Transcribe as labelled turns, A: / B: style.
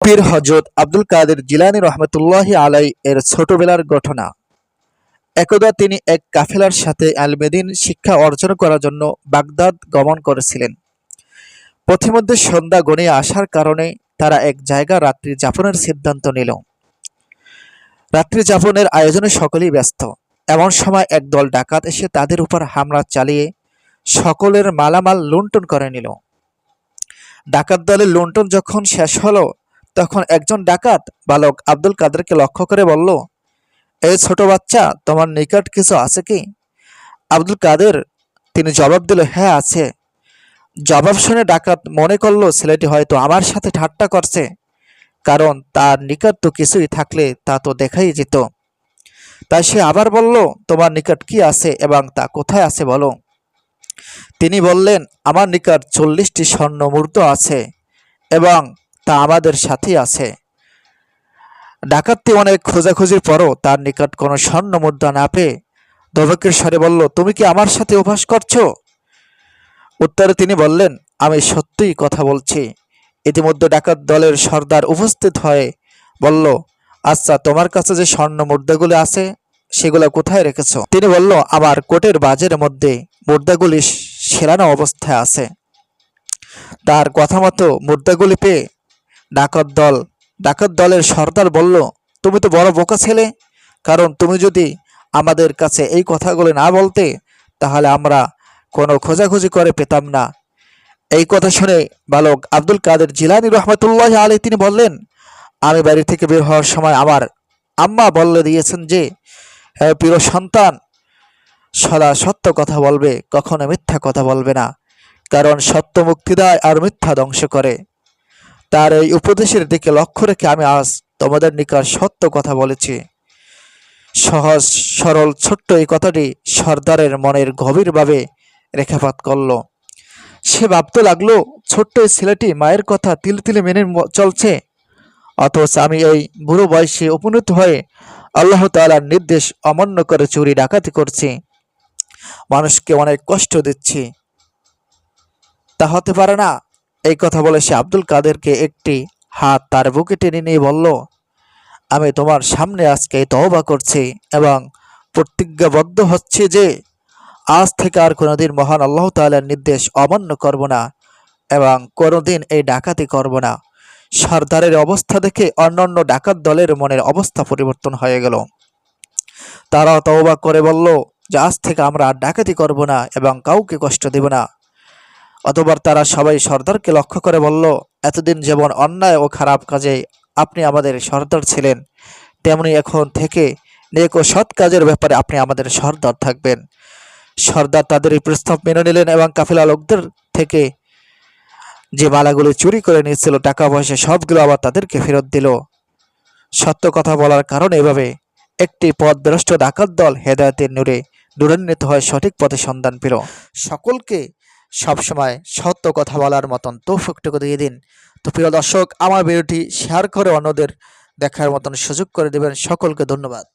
A: পীর হজরত আব্দুল কাদের জিলানী রহমতুল্লাহ আলাই এর ছোটবেলার ঘটনা। একদা তিনি এক কাফেলার সাথে আলমেদিন শিক্ষা অর্জন করার জন্য বাগদাদ গমন করেছিলেন। পথিমধ্যে সন্ধ্যা গণিয়ে আসার কারণে তারা এক জায়গা রাত্রি যাপনের সিদ্ধান্ত নিল। রাত্রি যাপনের আয়োজনে সকলেই ব্যস্ত। এমন সময় একদল ডাকাত এসে তাদের উপর হামলা চালিয়ে সকলের মালামাল লুণ্ঠন করে নিল। ডাকাত দলের লুণ্ঠন যখন শেষ হলো তখন একজন ডাকাত বালক আব্দুল কাদেরকে লক্ষ্য করে বলল, এই ছোট বাচ্চা, তোমার নিকট কিছু আছে কি? আব্দুল কাদের, তিনি জবাব দিল হ্যাঁ আছে। জবাব শুনে ডাকাত মনে করল, ছেলেটি হয়তো আমার সাথে ঠাট্টা করছে, কারণ তার নিকট তো কিছুই থাকলে তা তো দেখাই যেত। তাই সে আবার বলল, তোমার নিকট কি আছে এবং তা কোথায় আছে বলো? তিনি বললেন, আমার নিকট চল্লিশটি স্বর্ণ মূর্ত আছে এবং তা আমাদের সাথেই আছে। ডাকাতটি অনেক খোঁজাখুঁজির পরও তার নিকট কোনো স্বর্ণ মুদ্রা না পেয়ে দবকের স্বরে বলল, তুমি কি আমার সাথে অভ্যাস করছ? উত্তরে তিনি বললেন, আমি সত্যিই কথা বলছি। ইতিমধ্যে ডাকাত দলের সর্দার উপস্থিত হয়ে বলল আচ্ছা তোমার কাছে যে স্বর্ণ মুদ্রাগুলি আছে, সেগুলো কোথায় রেখেছো? তিনি বলল, আমার কোটের বাজের মধ্যে মুদ্রাগুলি সেরানো অবস্থায় আছে। তার কথা মতো মুদ্রাগুলি পেয়ে ডাকাত দল। ডাকাত দলের সর্দার বলল, তুমি তো বড় বোকা ছেলে। কারণ তুমি যদি আমাদের কাছে এই কথাগুলি না বলতে, তাহলে আমরা কোনো খোঁজাখুঁজি করে পেতাম না। এই কথা শুনে বালক আব্দুল কাদের জিলানি রহমতুল্লাহ আলী তিনি বললেন, আমি বাড়ি থেকে বের হওয়ার সময় আমার আম্মা বললে দিয়েছেন যে হ্যাঁ প্রিয় সন্তান, সদা সত্য কথা বলবে, কখনো মিথ্যা কথা বলবে না। কারণ সত্য মুক্তি দেয় আর মিথ্যা ধ্বংস করে। তার এই উপদেশের দিকে লক্ষ্য রেখে আমি আজ তোমাদের নিকট সত্য কথা বলেছি। সহজ, সরল, ছোট্ট এই কথাটি সর্দারের মনের গভীরভাবে রেখাপাত করল। সে ভাবতে লাগল, ছোট্ট এই ছেলেটি মায়ের কথা তিলে তিলে মেনে চলছে। অথচ আমি এই বুড়ো বয়সে উপনীত হয়ে আল্লাহ তাআলার নির্দেশ অমান্য করে চুরি, ডাকাতি করছি। মানুষকে অনেক কষ্ট দিচ্ছি। তা হতে পারে না এই কথা বলে সে আব্দুল কাদেরকে একটি হাত তার বুকে টেনে নিয়ে বলল, আমি তোমার সামনে আজকে তওবা করছি এবং প্রতিজ্ঞাবদ্ধ হচ্ছে যে আজ থেকে আর কোনোদিন মহান আল্লাহ তাআলার নির্দেশ অমান্য করব না এবং কোনোদিন এই ডাকাতি করব না। সর্দারের অবস্থা দেখে অন্যান্য ডাকাত দলের মনের অবস্থা পরিবর্তন হয়ে গেল। তারা তওবা করে বলল যে, আজ থেকে আমরা আর ডাকাতি করব না এবং কাউকে কষ্ট দেব না। অতবার তারা সবাই সর্দারকে লক্ষ্য করে বলল, এতদিন যেমন অন্যায় ও খারাপ কাজে আপনি আমাদের সর্দার ছিলেন, তেমনি এখন থেকে নেক ও সৎ কাজের ব্যাপারে আপনি আমাদের সর্দার থাকবেন। সর্দার তাদের এই প্রস্তাব মেনে নিলেন এবং কাফিলা লোকদের থেকে যে মালাগুলো চুরি করে নিয়েছিল টাকা পয়সা সবগুলো আবার তাদেরকে ফেরত দিল। সত্য কথা বলার কারণে এভাবে একটি পথভ্রষ্ট ডাকাত দল হেদায়তের নূরে দূরান্বিত হয়ে সঠিক পথে সন্ধান পেল। সকলকে সবসময় সত্য কথা বলার মতন তৌফিকটুকু দিয়ে দিন। তো প্রিয় দর্শক, আমার ভিডিওটি শেয়ার করে অন্যদের দেখার মতন সুযোগ করে দেবেন। সকলকে ধন্যবাদ।